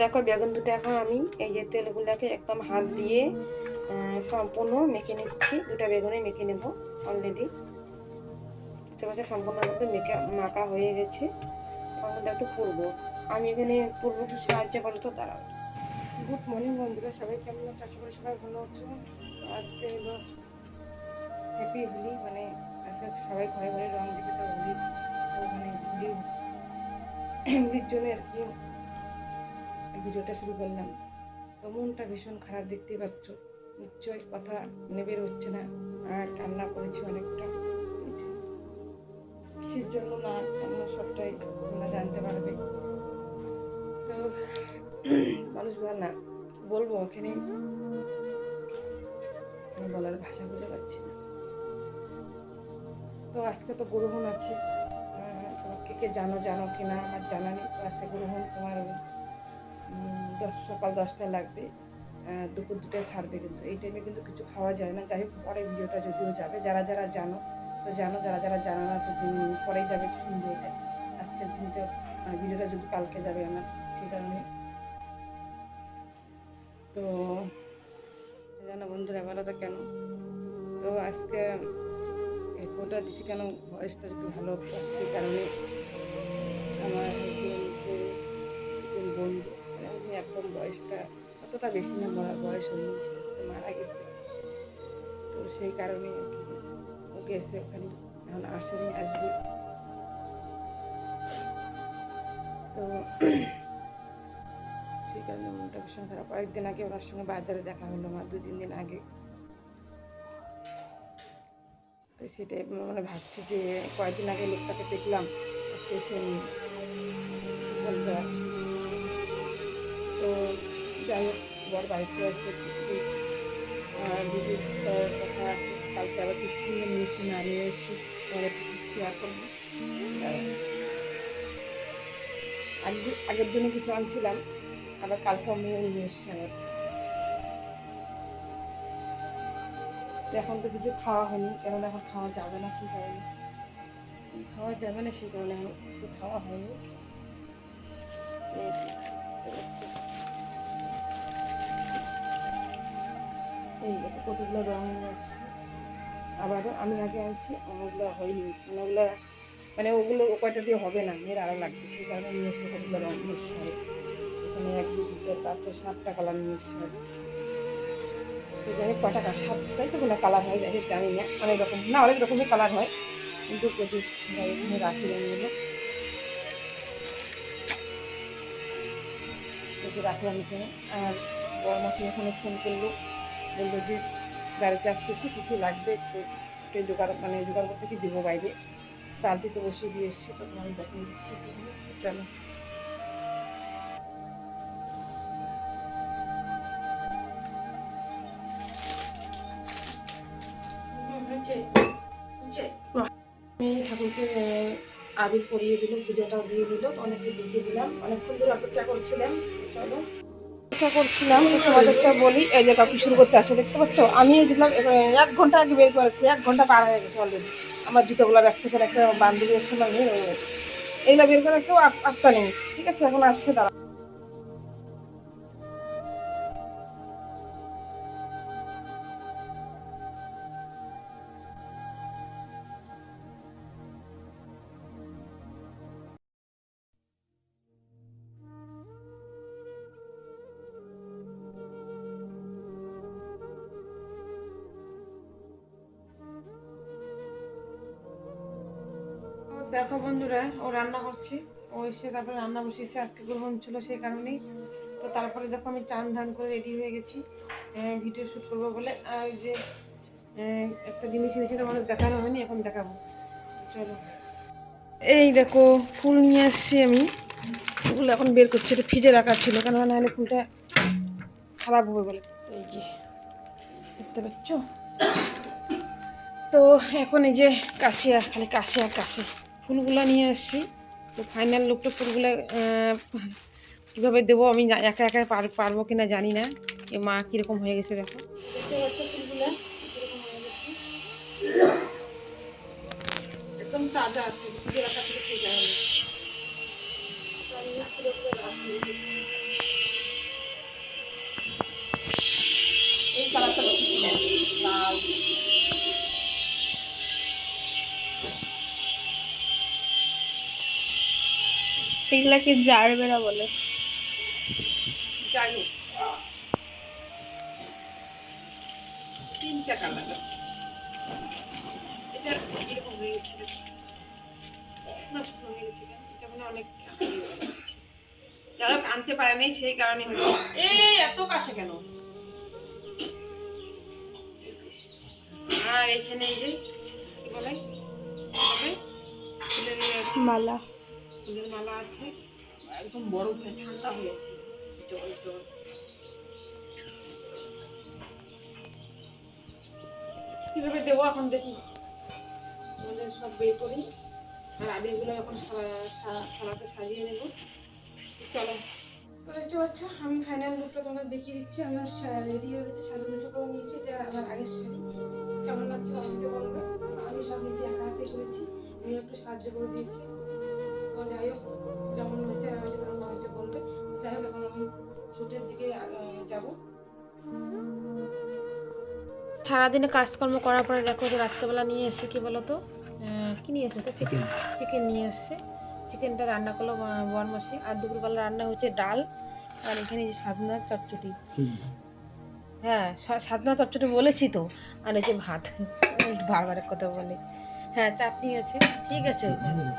দেখো, বেগুন দুটো এখন আমি এই যে তেলগুলোকে একদম হাত দিয়ে সম্পূর্ণ মেখে নিচ্ছি। দুটো বেগুনে মেখে নেব অলরেডি দেখতে পাচ্ছি সম্পূর্ণ কিন্তু মেখে, মাখা হয়ে গেছে। এখন একটু পুরবো আমি এখানে পুরবো কি সাহায্য বলো তো? দাঁড়াও। গুড মর্নিং বন্ধুরা, সবাই কেমন আছে? আশা করি সবাই ভালো আছো। তো আজকে হলো হ্যাপি হোলি মানে আজকে সবাই ঘরে ঘরে রং দিকে তো হোলি। তো মানে হোলি হোলির জন্য আর কি ভিডিওটা শুরু করলাম। তো মনটা ভীষণ খারাপ দেখতে পাচ্ছ। নিশ্চয়ই কথা নেবের হচ্ছে না। আর কান্না করেছি অনেকটা? কিসের জন্য না কান্না সবটাই তোমরা জানতে পারবে। তো মানুষ বল না, বলব ওখানে। আমি বলার ভাষা বুঝে পাচ্ছি না। তো আজকে তো গ্রহণ আছে। কে কে জানো জানো কি না আমার জানা নেই। তো আজকে গ্রহণ তোমার দশ, সকাল দশটায় লাগবে। দুপুর দুটায় ছাড়বে কিন্তু। এই টাইমে কিন্তু কিছু খাওয়া যায় না। যাই হোক, পরে ভিডিওটা যদিও যাবে। যারা যারা জানো, তো জানো, যারা যারা জানো না, তো পরেই যাবে শুনবে এটা আজকের দিনটা মানে ভিডিওটা যদি কালকে যাবে আমার, সেই কারণে। তো, জানো বন্ধুরা বলো তো কেন? তো আজকে ফোটা দিছি কেন? ভয়েসটা একটু ভালো সেই কারণে আমার বন্ধু। একদম বয়সটা অতটা বেশি না মরার বয়স সে আজকে মারা গেছে তো সেই কারণে ও গেছে ওখানে, এখন আসেনি আসবে তো সেই কারণে মনটা ভীষণ খারাপ কয়েকদিন আগে ওনার সঙ্গে বাজারে দেখা হলো আমার দু তিন দিন আগে তো সেটাই মানে ভাবছি যে কয়েকদিন আগে লোকটাকে দেখলাম আজকে সে নেই। বলতে আর। তো যাই হোক বর বাড়িতে আর দিদির কথা কালকে আবার কিছু কিনে এসে না নিয়ে এসে পরে শেয়ার করব। আগে, আগের দিনে কিছু আনছিলাম, আবার কালকে আমি নিয়ে এসছি আবার। তো এখন তো কিছু খাওয়া হয়নি কেননা এখন খাওয়া যাবে না সেই কারণে। খাওয়া যাবে না সেই কারণে এখন কিছু খাওয়া হয়নি। কতগুলো রঙ নিয়ে আবারও আমি আগে আনছি ওগুলো হয়নি। ওগুলো মানে ওগুলো কয়টা দিয়ে হবে না মেয়ের আরও লাগবে। সেই কারণে নিয়ে এসে কতগুলো রঙ নিয়ে এসছি। এখানে এক দুটো তারপর সাতটা কালার নিয়ে এসছি। তো কটা কালার? সাতটাই তো কোনো কালার হয়, যাই জানি না। অনেক রকম, না, অনেক রকমই কালার হয়। কিন্তু যদি যাই হোক রাখি রঙগুলো রাখলাম এখানে। আর বড় মাসি এখানে ফোন করল, বলল যে গাড়িতে আসতেছি কিছু লাগবে, একটু জোগাড় মানে জোগাড় করতে কি দেবো বাইরে? তালটি তো বসিয়ে দিয়ে এসছি, তো তোমার দেখিয়ে দিচ্ছি চলো। আমি ঠাকুরকে আবির পরিয়ে দিল পুজোটাও দিয়ে দিল অনেকে দেখিয়ে দিলাম। অনেকক্ষণ ধরে অপেক্ষা করছিলাম, চলো। অপেক্ষা করছিলাম তোমাদেরটা বলি, এই যে কফি শুরু করতে আসে, দেখতে পাচ্ছ? আমি দিলাম এক ঘণ্টা আগে বের করেছি, এক ঘণ্টা পার হয়ে গেছে অলরেডি আমার জুতোগুলো রাখছে করে একটা বান্ধবী এসে লাগে এইগুলো বের করেছে নেই। ঠিক আছে, এখন আসছে দাঁড়া দেখো বন্ধুরা, ও রান্না করছে। ও এসে তারপরে রান্না বসিয়েছে, আজকে গ্রহণ ছিল সেই কারণেই। তো তারপরে দেখো আমি চান ধান করে রেডি হয়ে গেছি। ভিডিও শ্যুট করব বলে। আর যে একটা জিনিস এনেছি তোমাদের দেখানো হয়নি, এখন দেখাবো। চলো। এই দেখো, ফুল নিয়ে আসছি আমি। ফুল এখন বের করছি, এটা ফ্রিজে রাখা ছিল কেন নাহলে ফুলটা খারাপ হবে বলে। এই যে, দেখতে পাচ্ছ? তো এখন এই যে কাশিয়া, খালি কাশিয়া কাশি। ফুলগুলো নিয়ে আসছি তো ফাইনাল লুকটা ফুলগুলো কীভাবে দেবো আমি একা একা পারব কি না জানি না। এ মা কীরকম হয়ে গেছে দেখো। তাজা আছে এটাকে জারবেরা বলে। যাই হোক তিনটা কালার। এটা এরকম হয়ে গেছে। নষ্ট হয়ে গেছে। এটা মানে অনেক যারা আনতে পারে নাই সেই কারণে এই এত কাছে কেন? আর এখানে এই যে কি বলে। মালা। ফুলের মালা আছে। একদম বরফ হয়ে ঠান্ডা হয়ে আছে। জল জল। কীভাবে দেবো এখন দেখি। আমাদের সব বের করি। আর আবিরগুলো এখন সারা- সা- থালাতে সাজিয়ে নেব। চলো। তো দেখতে পাচ্ছ, আমি ফাইনাল লুকটা তোমাদের দেখিয়ে দিচ্ছি। আমি রেডি হয়ে গেছি সাজু মুজু করে নিয়েছি। এটা আমার আগের শাড়ি। কেমন লাগছে আমাকে বলবে? আমি সব নিজে একা হাতে করেছি। আমি একটু সাহায্য করে দিয়েছি। তো যাই হোক যেমন হয়েছে হয়েছে তেমন হয়েছে বলবে যাই হোক এখন আমি শুটের দিকে যাব। সারাদিনে কাজকর্ম করার পরে দেখো যে রাত্রেবেলা নিয়ে এসে কি বলো তো আহ, কি নিয়ে এসে তো? চিকেন চিকেন নিয়ে এসছে। চিকেনটা রান্না করল ব- বরমাসি আর দুপুরবেলা রান্না হচ্ছে ডাল আর এখানে যে সাদনা চচ্চড়ি। হ্যাঁ সা- সাদনা চচ্চড়ি বলেছি তো। আর এই যে ভাত বারবার এক কথা বলে। হ্যাঁ চাটনি আছে। ঠিক আছে। হুম,